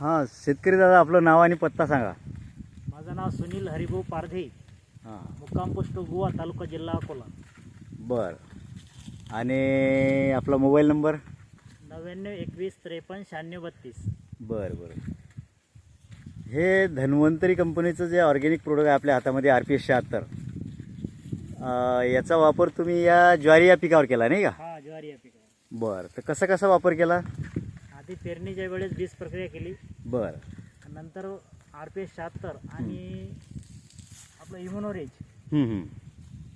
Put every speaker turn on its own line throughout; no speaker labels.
हां शेतकरी दादा आपलं नाव आणि पत्ता सांगा.
माझं नाव सुनील हरिभाऊ पारधे.
हां.
मुक्काम पोस्ट गोवा तालुका जिल्हा अकोला.
बर. आणि आपला मोबाईल नंबर?
नव्याण्णव एकवीस त्रेपन्न शहाण्णव बत्तीस.
बरं बरं. हे धन्वंतरी कंपनीचं जे ऑर्गॅनिक प्रोडक्ट आहे आपल्या हातामध्ये आर पी एस शहात्तर. याचा वापर तुम्ही या ज्वारी या पिकावर केला नाही का?
हा ज्वारी या पिकावर.
बरं. तर कसा कसा वापर केला?
आधी पेरणीच्या वेळेस बीज प्रक्रिया केली
बरं.
नंतर आर पी एस शहात्तर आणि आपलं इम्युनोरेज.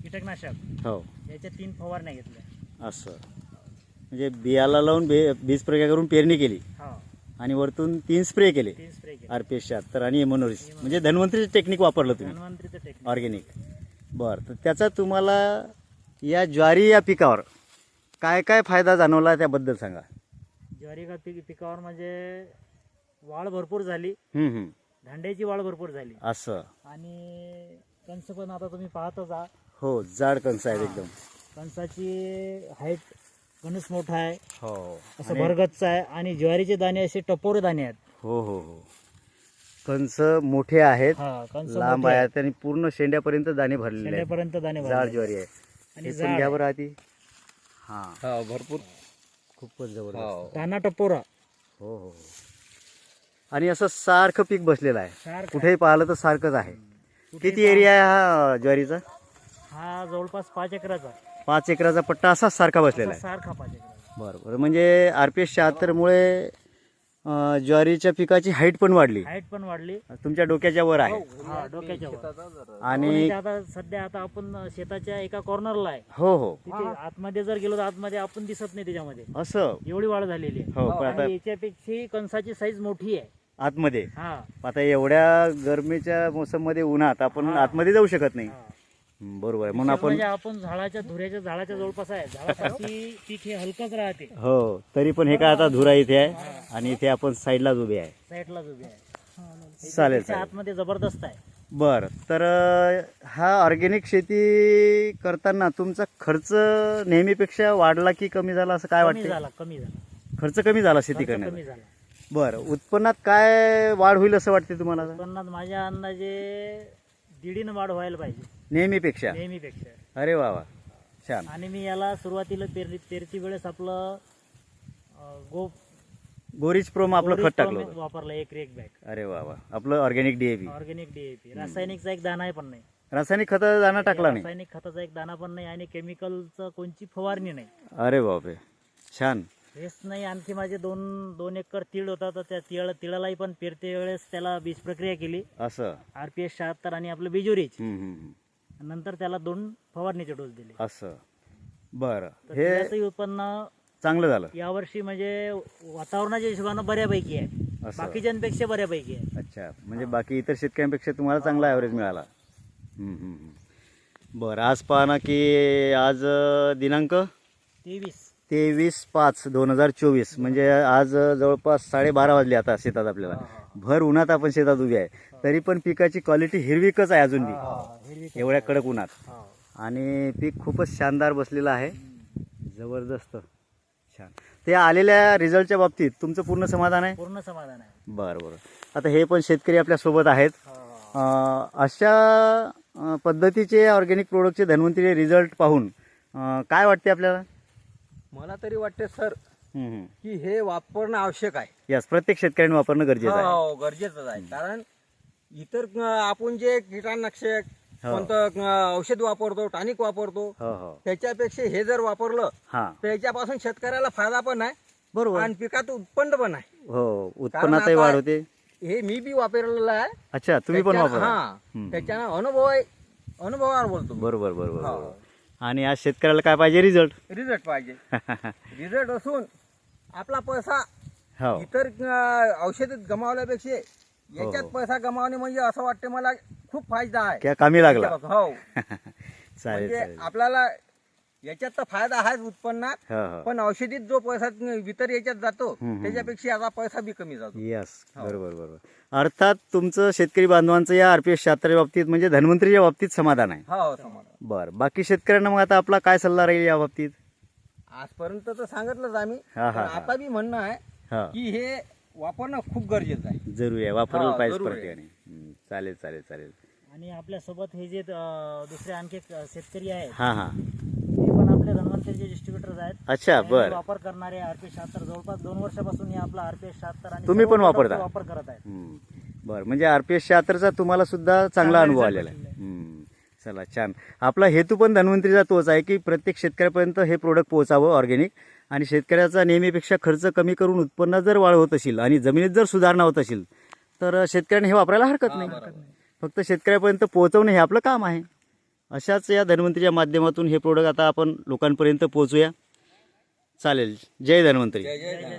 कीटकनाशक
हो.
याच्या तीन फवारण्या घेतल्या.
असं. म्हणजे बियाला लावून बीज प्रक्रिया करून पेरणी केली.
हा.
आणि वरतून तीन स्प्रे केले.
तीन स्प्रे केले.
आर पी एस शहात्तर आणि एमोनोरिस म्हणजे धन्वंतरीचं टेक्निक वापरलं तुम्ही. ऑर्गॅनिक बरं तर त्याचा तुम्हाला या ज्वारी या पिकावर काय काय फायदा जाणवला त्याबद्दल सांगा.
ज्वारी का पीक पिकावर म्हणजे वाढ भरपूर झाली.
हं, हं.
धांड्याची वाढ भरपूर झाली.
असं.
आणि कंस पण आता तुम्ही पाहतच आहात.
हो जाड कंस आहेत एकदम.
कणसाची हाईट गणूस मोठा आहे.
हो.
असं भरगतचं आहे. आणि ज्वारीचे दाणे असे टपोरे दाणे आहेत.
हो हो हो. कंस मोठे आहेत
हा कंस
लांब
मोठे आहेत.
आहेत आणि पूर्ण शेंड्यापर्यंत दाणे भरलेले आहेत.
शेंड्यापर्यंत दाणे
जाड
भरले.
ज्वारी आहे.
आणि
हे
जाड आहे.
बरं आधी. हा.
हा भरपूर.
खूपच जबरदस्त
दाना टपोरा
हो हो हो. आणि असं सारखं पीक बसलेलं आहे.
सारखा.
कुठेही पाहिलं तर सारखंच आहे. किती एरिया आहे हा ज्वारीचा?
हा जवळपास पाच एकराचा.
पाच एकराचा पट्टा असाच सारखा बसलेला
असा
आहे
सारखा पाच एकराचा.
बरं बरं. म्हणजे आर पी एस शहात्तरमुळे अं, ज्वारीच्या पिकाची हाईट पण वाढली.
हाईट पण वाढली.
तुमच्या डोक्याच्या वर आहे.
हा डोक्याच्या वर.
आणि
आणि आता सध्या आता आपण शेताच्या एका कॉर्नरला आहे.
हो हो.
तिथे आतमध्ये जर गेलो तर आतमध्ये आपण दिसत नाही त्याच्यामध्ये.
असं?
एवढी वाढ झालेली आहे.
हो पण आता
आणि याच्यापेक्षा कंसाची साईज मोठी आहे.
आतमध्ये?
हा.
आता एवढ्या गरमीच्या मोसममध्ये उन्हात आपण आतमध्ये जाऊ शकत नाही.
हा.
बरोबर आहे. म्हणून आपण
म्हणजे आपण झाडाच्या धुऱ्याच्या झाडाच्या जवळपास आहे. झाडासाठी पीक हे हलकच राहते.
हो तरी पण हे काय आता धुरा इथे आहे आणि इथे आपण साईडलाच उभे आहे.
साईडलाच उभी आहे.
चालेल
त्याच्या
चालेल.
आतमध्ये जबरदस्त आहे.
बर तर अं, हा ऑर्गॅनिक शेती करताना तुमचा खर्च नेहमीपेक्षा वाढला की कमी झाला असं काय
कमी
वाटतं
झाला कमी झाला.
खर्च कमी झाला शेती
खर्च
करण्यात
कमी झाला.
बरं उत्पन्नात काय वाढ होईल असं वाटते तुम्हाला? आता?
उत्पन्नात माझ्या अंदाजे दीडीनं वाढ व्हायला पाहिजे.
नेहमीपेक्षा.
नेहमीपेक्षा.
अरे वा वा. छान.
आणि मी याला सुरुवातीला पेरली पेरती वेळेस आपलं अं, गो
गोरीच प्रोम आपलं खत टाकलं होतं.
वापरलं एक एक बॅग.
अरे वा वा. आपलं ऑर्गॅनिक डीएपी
ऑर्गॅनिक डीएपी रासायनिकचा एक दाना आहे पण नाही.
रासायनिक खत दाना टाकला नाही.
रासायनिक खताचा एक दाना पण नाही आणि केमिकलचं कोणची फवारणी नाही.
अरे बापरे. छान.
हेच नाही आणखी माझे दोन दोन एकर तीळ होता तर त्या तिळ तिळालाही पण पेरते वेळेस त्याला बीज प्रक्रिया केली.
असं.
आर पी एस शहात्तर आणि आपलं बिजोरीच.
हम्म, हम्म, हम्म.
नंतर त्याला दोन फवारणीचे डोस दिले.
असं. बरं.
तर
हे
उत्पन्न
चांगलं झालं.
यावर्षी म्हणजे वातावरणाच्या हिशोबानं बऱ्यापैकी आहे.
असं.
बाकीच्यांपेक्षा बऱ्यापैकी आहे.
अच्छा. म्हणजे बाकी इतर शेतकऱ्यांपेक्षा तुम्हाला चांगला ॲव्हरेज मिळाला. हम्म, हम्म, हम्म. बरं आज पहा ना की आज अं, दिनांक?
तेवीस.
तेवीस पाच दोन हजार चोवीस. म्हणजे आज अं, जवळपास साडेबारा वाजले आता शेतात आपल्याला. भर उन्हात आपण शेतात उभी आहे. तरी पण पिकाची क्वालिटी हिरवीकच आहे अजून बी. एवढ्या कडक उन्हात. आणि पीक खूपच शानदार बसलेलं आहे. जबरदस्त. छान. ते आलेल्या रिझल्टच्या बाबतीत तुमचं पूर्ण समाधान आहे?
पूर्ण समाधान आहे.
बरं बरं. आता हे पण शेतकरी आपल्यासोबत आहेत. अशा पद्धतीचे ऑर्गॅनिक प्रोडक्टचे धन्वंतरी रिझल्ट पाहून काय वाटते आपल्याला?
मला तरी वाटते सर. की हे वापरणं आवश्यक आहे.
यस प्रत्येक शेतकऱ्यांनी वापरणं गरजेचं आहे.
हो गरजेचंच आहे. कारण इतर आपण जे कीटकनाशक
हो.
कोणतं औषध वापरतो टॉनिक वापरतो
हो हो.
त्याच्यापेक्षा हे जर वापरलं
हां.
तर याच्यापासून शेतकऱ्याला फायदा पण आहे
बरोबर.
आणि पिकात उत्पन्न पण आहे.
हो उत्पन्नातही वाढ होते.
हे मी बी वापरलेलं आहे.
अच्छा तुम्ही पण वापरा.
हा. त्याच्यानं अनुभव आहे. अनुभवावर बोलतो
बरोबर. बरोबर. आणि आज शेतकऱ्याला काय पाहिजे? रिझल्ट.
रिझल्ट पाहिजे. रिझल्ट असून आपला पैसा
हो.
इतर अं, औषधात गमावल्यापेक्षा याच्यात
हो.
पैसा गमावणे म्हणजे असं वाटते मला खूप फायदा आहे.
क्या कामी लागला?
हो.
चालेल
म्हणजे
चालेल
आपल्याला याच्यात तर फायदा आहेच उत्पन्नात
हो हो.
पण औषधीत जो पैसा इतर याच्यात जातो
हम्म.
त्याच्यापेक्षा याचा पैसा बी कमी जातो.
यस
हो.
बरोबर बरोबर. अर्थात तुमचं शेतकरी बांधवांचं या आरपीएस शहात्तर बाबतीत म्हणजे धन्वंतरीच्या बाबतीत समाधान आहे.
हो समाधान.
बरं बाकी शेतकऱ्यांना मग आता आपला काय सल्ला राहील या बाबतीत?
आजपर्यंत तर सांगितलंच आम्ही.
हा,
पण
हा, हा.
आता बी म्हणणं आहे
हा.
की हे वापरणं खूप गरजेचं आहे.
जरुरी आहे. वापरलं
हा,
पाहिजे
जरूर आहे.
प्रत्येकाने हम्म, चालेल चालेल चालेल.
आणि आपल्यासोबत हे जे अं, दुसरे आणखी एक, शेतकरी आहेत.
हा हा.
ते पण आपले धन्वंतरीचे डिस्ट्रीब्युटर्स आहेत.
अच्छा बर.
वापर करणारे आरपी शहात्तर जवळपास दोन वर्षापासून हे आपला आरपी शहात्तर आणि
तुम्ही
सर्व
पण
product
वापरता?
वापर करत आहेत.
हम्म. बरं म्हणजे आरपीएस शहात्तरचा तुम्हाला सुद्धा चांगला अनुभव आलेला आहे.
आहे.
चला छान. आपला हेतू पण धन्वंतरीचा तोच आहे की प्रत्येक शेतकऱ्यापर्यंत हे प्रोडक्ट पोहोचावं ऑर्गॅनिक आणि शेतकऱ्याचा नेहमीपेक्षा खर्च कमी करून उत्पन्न जर वाढ होत असेल आणि जमिनीत जर सुधारणा होत असेल तर शेतकऱ्याने हे वापरायला हरकत नाही. फक्त शेतकऱ्यापर्यंत पोहोचवणं हे आपलं काम आहे. अशाच या धन्वंतरीच्या माध्यमातून हे प्रोडक्ट आता आपण लोकांपर्यंत पोहोचूया. चालेल. जय धन्वंतरी.
जय जय.